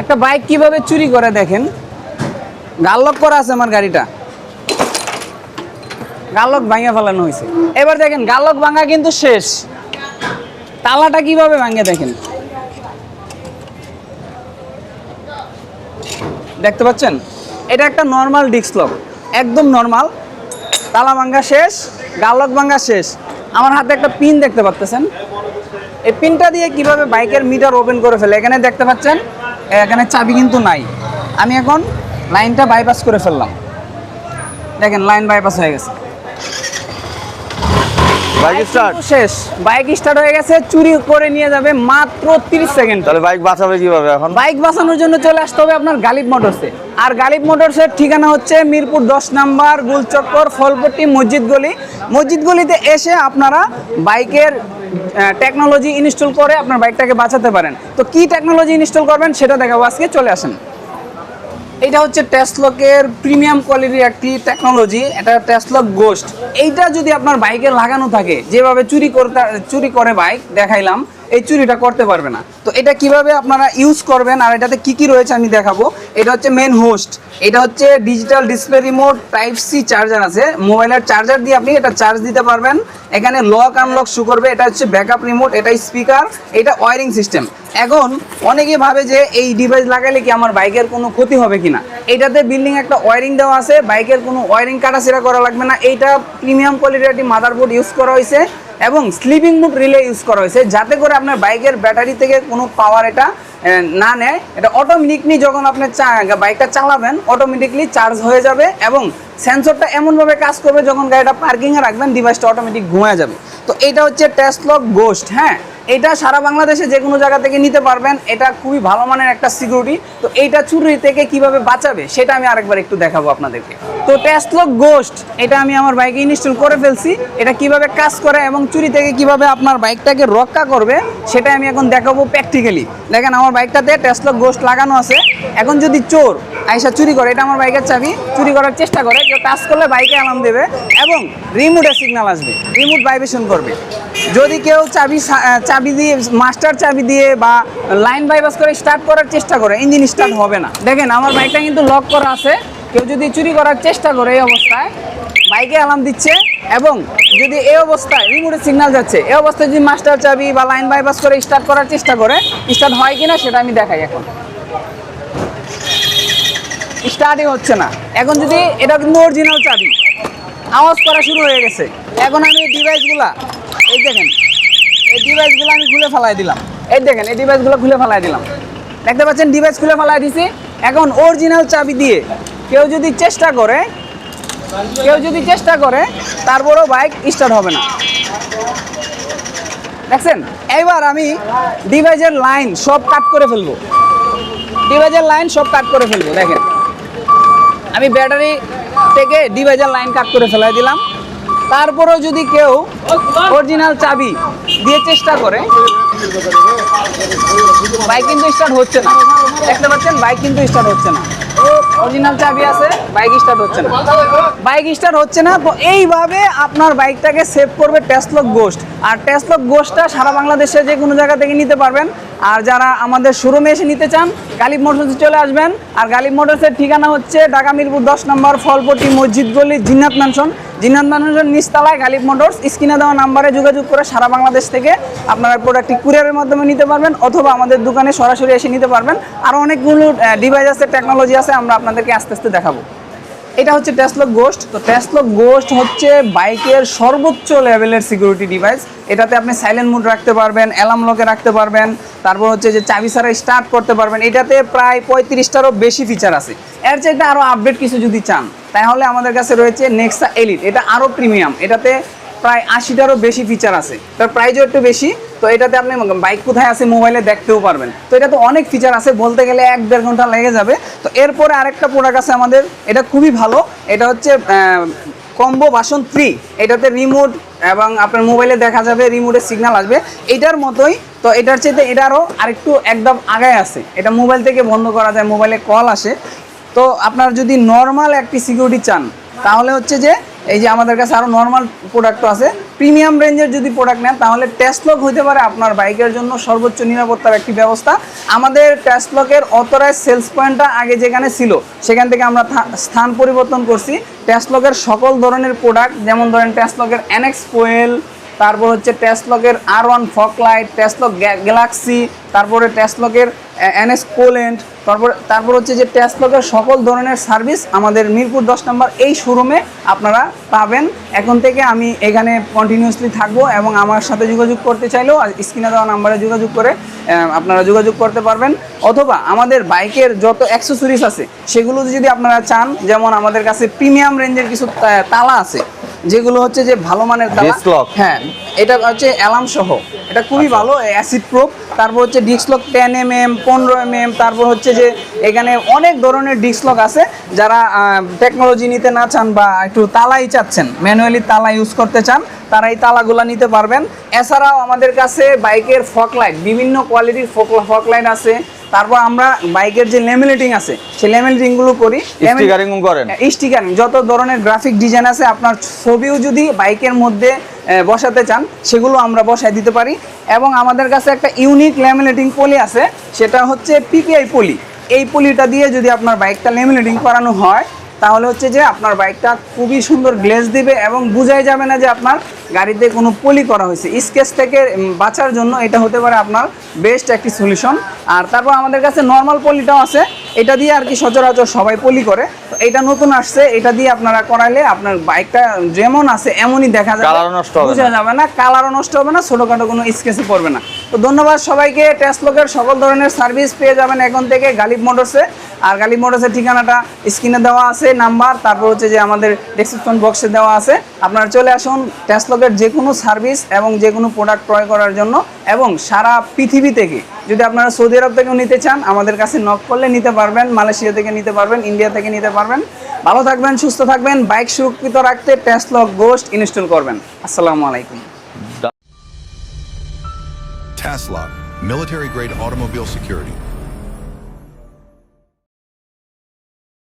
একটা বাইক কীভাবে চুরি করে দেখেন? গাল্লক করা আছে আমার গাড়িটা। গাল্লক ভাঙে ফেলানো হয়েছে। এবার দেখেন, গাল্লক ভাঙা কিন্তু শেষ। তালাটা কীভাবে ভাঙে দেখেন? দেখতে পাচ্ছেন? এটা একটা নর্মাল ডিস্ক লক একদম নর্মাল তালা ভাঙ্গা শেষ গালক ভাঙ্গা শেষ। আমার হাতে একটা পিন দেখতে পাচ্ছেন? এই পিনটা দিয়ে কীভাবে বাইকের মিটার ওপেন করে ফেলে? এখানে দেখতে পাচ্ছেন? এখানে চাবি কিন্তু নাই। আমি এখন লাইনটা বাইপাস করে ফেললাম। দেখেন লাইন বাইপাস হয়ে গেছে। বাইক স্টার্ট শেষ। বাইক স্টার্ট হয়ে গেছে চুরি করে নিয়ে যাবে মাত্র 30 সেকেন্ড। তাহলে বাইক বাঁচাবে কীভাবে এখন? বাইক বাঁচানোর জন্য চলে আসতে হবে আপনার গালিব মোটরসে আর গালিব মোটরসের ঠিকানা হচ্ছে মিরপুর দশ নাম্বার গুলচক্কর ফলপট্টি মসজিদ গলি। মসজিদ গলিতে এসে আপনারা বাইকের টেকনোলজি ইনস্টল করে আপনার বাইকটাকে বাঁচাতে পারেন। তো কি টেকনোলজি ইনস্টল করবেন সেটা দেখাবো। আজকে চলে আসেন। এটা হচ্ছে টেসলকের প্রিমিয়াম কোয়ালিটির একটি টেকনোলজি এটা টেসলক গোস্ট এইটা যদি আপনার বাইকে লাগানো থাকে, যেভাবে চুরি করতে চুরি করে বাইক দেখাইলাম এই চুরিটা করতে পারবে না। তো এটা কীভাবে আপনারা ইউজ করবেন আর এটাতে কি কি রয়েছে আমি দেখাবো। এটা হচ্ছে মেন হোস্ট এটা হচ্ছে digital display remote type C charger আছে। মোবাইলের চার্জার দিয়ে আপনি এটা চার্জ দিতে পারবেন। এখানে লক আনলক শু করবে। এটা হচ্ছে ব্যাকআপ রিমোট এটা স্পিকার এটা ওয়ারিং সিস্টেম এখন অনেকে ভাবে যে এই ডিভাইস লাগালে কি আমার বাইকের কোনো ক্ষতি হবে কিনা? এটাতে বিল্ডিং একটা ওয়ারিং দেওয়া আছে। বাইকের কোনো ওয়ারিং কাটা কাটাছেড়া করা লাগবে না। এইটা প্রিমিয়াম কোয়ালিটির একটি মাদারবোর্ড ইউজ করা হয়েছে। এবং স্লিপিং মুড রিলে ইউজ করা হয়েছে, যাতে করে আপনার বাইকের ব্যাটারি থেকে কোনো পাওয়ার এটা না নেয়। এটা অটোমেটিকলি যখন আপনি বাইকটা চালাবেন অটোমেটিকলি চার্জ হয়ে যাবে এবং সেন্সরটা এমনভাবে কাজ করবে যখন গাড়িটা পার্কিংয়ে রাখবেন ডিভাইসটা অটোমেটিক ঘুমায় যাবে। তো এটা হচ্ছে টেস্টলক গোস্ট হ্যাঁ? এটা সারা বাংলাদেশে যে কোনো জায়গা থেকে নিতে পারবেন। এটা খুবই ভালো মানের একটা সিকিউরিটি তো এইটা চুরি থেকে কীভাবে বাঁচাবে, সেটা আমি আরেকবার একটু দেখাবো আপনাদেরকে। তো টেস্টলক গোস্ট এটা আমি আমার বাইকে ইনস্টল করে ফেলছি। এটা কীভাবে কাজ করে এবং চুরি থেকে কীভাবে আপনার বাইকটাকে রক্ষা করবে, সেটা আমি এখন দেখাবো প্র্যাকটিক্যালি দেখেন, আমার বাইকটাতে টেস্টলক গোস্ট লাগানো আছে। এখন যদি চোর আইসা চুরি করে, এটা আমার বাইকের চাবি। চুরি করার চেষ্টা করে, কেউ টাচ করলে বাইকে অ্যালার্ম দেবে এবং রিমোটে সিগন্যাল আসবে রিমোট ভাইব্রেশন করবে। যদি কেউ চাবি চাবি দিয়ে মাস্টার চাবি দিয়ে বা লাইন বাইপাস করে স্টার্ট করার চেষ্টা করে ইঞ্জিন স্টার্ট হবে না। দেখেন, আমার বাইকটা কিন্তু লক করা আছে। কেউ যদি চুরি করার চেষ্টা করে এই অবস্থায়, বাইকে অ্যালার্ম দিচ্ছে এবং যদি এই অবস্থায় রিমোটের সিগনাল যাচ্ছে, এই অবস্থায় যদি মাস্টার চাবি বা লাইন বাইপাস করে স্টার্ট করার চেষ্টা করে স্টার্ট হয় কিনা সেটা আমি দেখাই এখন। স্টার্টই হচ্ছে না। এখন যদি এটা কিন্তু অরিজিনাল চাবি। আওয়াজ করা শুরু হয়ে গেছে। এখন আমি এই ডিভাইসগুলা এই দেখেন, এই ডিভাইসগুলো আমি খুলে ফেলাই দিলাম। এই দেখেন, এই ডিভাইসগুলো খুলে ফেলাই দিলাম। দেখতে পাচ্ছেন ডিভাইস খুলে ফেলাই দিছি। এখন অরিজিনাল চাবি দিয়ে কেউ যদি চেষ্টা করে, কেউ যদি চেষ্টা করে, তারপরেও বাইক স্টার্ট হবে না। দেখছেন? এইবার আমি ডিভাইসের লাইন সব কাট করে ফেলব। ডিভাইসের লাইন সব কাট করে ফেলব, দেখেন। আমি ব্যাটারি থেকে ডিভাইজার লাইন কাট করে ফেলাই দিলাম। তারপরেও যদি কেউ অরিজিনাল চাবি দিয়ে চেষ্টা করে বাইক কিন্তু স্টার্ট হচ্ছে না। দেখতে পাচ্ছেন বাইক কিন্তু স্টার্ট হচ্ছে না। অরিজিনাল চাবি আছে বাইক স্টার্ট হচ্ছে না। বাইক স্টার্ট হচ্ছে না, তো এইভাবে আপনার বাইকটাকে সেভ করবে টেসলক গোস্ট আর টেসলক গোস্টটা সারা বাংলাদেশে যে কোনো জায়গা থেকে নিতে পারবেন। আর যারা আমাদের শোরুমে এসে নিতে চান, গালিব মোটরসে চলে আসবেন। আর গালিব মোটরসের ঠিকানা হচ্ছে ঢাকা মিরপুর দশ নম্বর ফলপট্টি মসজিদ গলি জিন্নাত ম্যানশন জিন্নাত ম্যানশন নিচতলায় গালিব মোটরস, স্ক্রিনে দেওয়া নাম্বারে যোগাযোগ করে সারা বাংলাদেশ থেকে আপনারা প্রোডাক্টটি কুরিয়ারের মাধ্যমে নিতে পারবেন, অথবা আমাদের দোকানে সরাসরি এসে নিতে পারবেন। আর অনেকগুলো ডিভাইস আছে টেকনোলজি আছে, আমরা আপনাদেরকে আস্তে আস্তে দেখাবো। এটা হচ্ছে টেসলক গোস্ট তো টেসলক গোস্ট হচ্ছে বাইকের সর্বোচ্চ লেভেলের সিকিউরিটি ডিভাইস এটাতে আপনি সাইলেন্ট মুড রাখতে পারবেন অ্যালার্ম লকে রাখতে পারবেন, তারপর হচ্ছে যে চাবি ছাড়া স্টার্ট করতে পারবেন। এটাতে প্রায় পঁয়ত্রিশটারও বেশি ফিচার আছে। এর চাইতে আরও আপডেট কিছু যদি চান, তাহলে আমাদের কাছে রয়েছে নেক্সা এলিট এটা আরও প্রিমিয়াম এটাতে প্রায় আশিটারও বেশি ফিচার আছে। তার প্রাইজও একটু বেশি। তো এটাতে আপনি বাইক কোথায় আছে মোবাইলে দেখতেও পারবেন। তো এটা তো অনেক ফিচার আছে, বলতে গেলে এক দেড় ঘণ্টা লেগে যাবে। তো এরপরে আরেকটা প্রোডাক্ট আছে আমাদের, এটা খুবই ভালো। এটা হচ্ছে কম্বো বাসন থ্রি এটাতে রিমোট এবং আপনার মোবাইলে দেখা যাবে রিমোটের সিগন্যাল আসবে। এটার মতোই, তো এটার চাইতে এটারও আরেকটু একদম আগায় আছে। এটা মোবাইল থেকে বন্ধ করা যায় মোবাইলে কল আসে। তো আপনার যদি নর্মাল একটি সিকিউরিটি চান, তাহলে হচ্ছে যে এই যে আমাদের কাছে আরও নর্মাল প্রোডাক্টও আছে। প্রিমিয়াম রেঞ্জের যদি প্রোডাক্ট নেন, তাহলে টেস্টলক হইতে পারে আপনার বাইকের জন্য সর্বোচ্চ নিরাপত্তার একটি ব্যবস্থা। আমাদের টেস্টলকের অতরায় সেলস পয়েন্টটা আগে যেখানে ছিল, সেখান থেকে আমরা স্থান পরিবর্তন করছি। টেস্টলকের সকল ধরনের প্রোডাক্ট যেমন ধরেন টেস্টলকের এনএক্স কোয়েল তারপর হচ্ছে টেস্টলকের আর ওয়ান ফকলাইট টেস্টলক গ্যালাক্সি তারপরে টেস্টলকের এনএস পোল্যান্ড তারপর তারপর হচ্ছে যে টেস্টলকের সকল ধরনের সার্ভিস আমাদের মিরপুর দশ নম্বর এই শোরুমে আপনারা পাবেন। এখন থেকে আমি এখানে কন্টিনিউসলি থাকব এবং আমার সাথে যোগাযোগ করতে চাইলেও স্ক্রিনে দেওয়া নাম্বারে যোগাযোগ করে আপনারা যোগাযোগ করতে পারবেন। অথবা আমাদের বাইকের যত অ্যাক্সেসরিজ আছে সেগুলো যদি আপনারা চান যেমন আমাদের কাছে প্রিমিয়াম রেঞ্জের কিছু তালা আছে যেগুলো হচ্ছে যে ভালো মানের তালা। হ্যাঁ এটা হচ্ছে অ্যালার্ম সহ। এটা খুবই ভালো অ্যাসিড প্রুফ তারপর হচ্ছে disc lock ten M M পনেরো এম এম তারপর হচ্ছে যে এখানে অনেক ধরনের ডিস্কলক আছে। যারা টেকনোলজি নিতে না চান বা একটু তালাই চাচ্ছেন ম্যানুয়ালি তালা ইউজ করতে চান, তারা এই তালাগুলো নিতে পারবেন। এছাড়াও আমাদের কাছে বাইকের ফক লাইট বিভিন্ন কোয়ালিটির ফক ফক লাইট আছে। তারপর আমরা বাইকের যে লেমিনেটিং আছে সেই লেমিনেটিংগুলো করি। স্টিকারিং করেন? স্টিকারিং যত ধরনের গ্রাফিক ডিজাইন আছে আপনার ছবিও যদি বাইকের মধ্যে বসাতে চান সেগুলো আমরা বসায় দিতে পারি। এবং আমাদের কাছে একটা ইউনিক ল্যামিনেটিং পলি আছে সেটা হচ্ছে পিপিআই পলি। এই পলিটা দিয়ে যদি আপনার বাইকটা ল্যামিনেটিং করানো হয় তাহলে হচ্ছে যে আপনার বাইকটা খুবই সুন্দর গ্লেজ দিবে এবং বোঝাই যাবে না যে আপনার গাড়িতে কোনো পলি করা হয়েছে। স্কেচ থেকে বাঁচার জন্য এটা হতে পারে আপনার বেস্ট একটি সলিউশন আর তারপর আমাদের কাছে নর্মাল পলিটাও আছে। এটা দিয়ে আর কি সচরাচর সবাই পলি করে। তো এটা নতুন আসছে এটা দিয়ে আপনারা করাইলে আপনার বাইকটা যেমন আছে এমনই দেখা যাবে। বোঝা যাবে না কালারও নষ্ট হবে না ছোটোখাটো কোনো স্কেচে পড়বে না। তো ধন্যবাদ সবাইকে টেস্টলকের সকল ধরনের সার্ভিস পেয়ে যাবেন এখন থেকে গালিব মোটরসে আর গালিব মোটরসের ঠিকানাটা স্ক্রিনে দেওয়া আছে নাম্বার তারপর হচ্ছে যে আমাদের ডেসক্রিপশন বক্সে দেওয়া আছে। আপনারা চলে আসুন টেস্টলকের যে কোনো সার্ভিস এবং যে কোনো প্রোডাক্ট ক্রয় করার জন্য এবং সারা পৃথিবী থেকে। যদি আপনারা সৌদি আরব থেকেও নিতে চান, আমাদের কাছে নক করলে নিতে পারবেন, মালয়েশিয়া থেকে নিতে পারবেন ইন্ডিয়া থেকে নিতে পারবেন। ভালো থাকবেন, সুস্থ থাকবেন বাইক সুরক্ষিত রাখতে টেস্টলক গোস্ট ইনস্টল করবেন। আসসালামু আলাইকুম। Maslach, military-grade automobile security.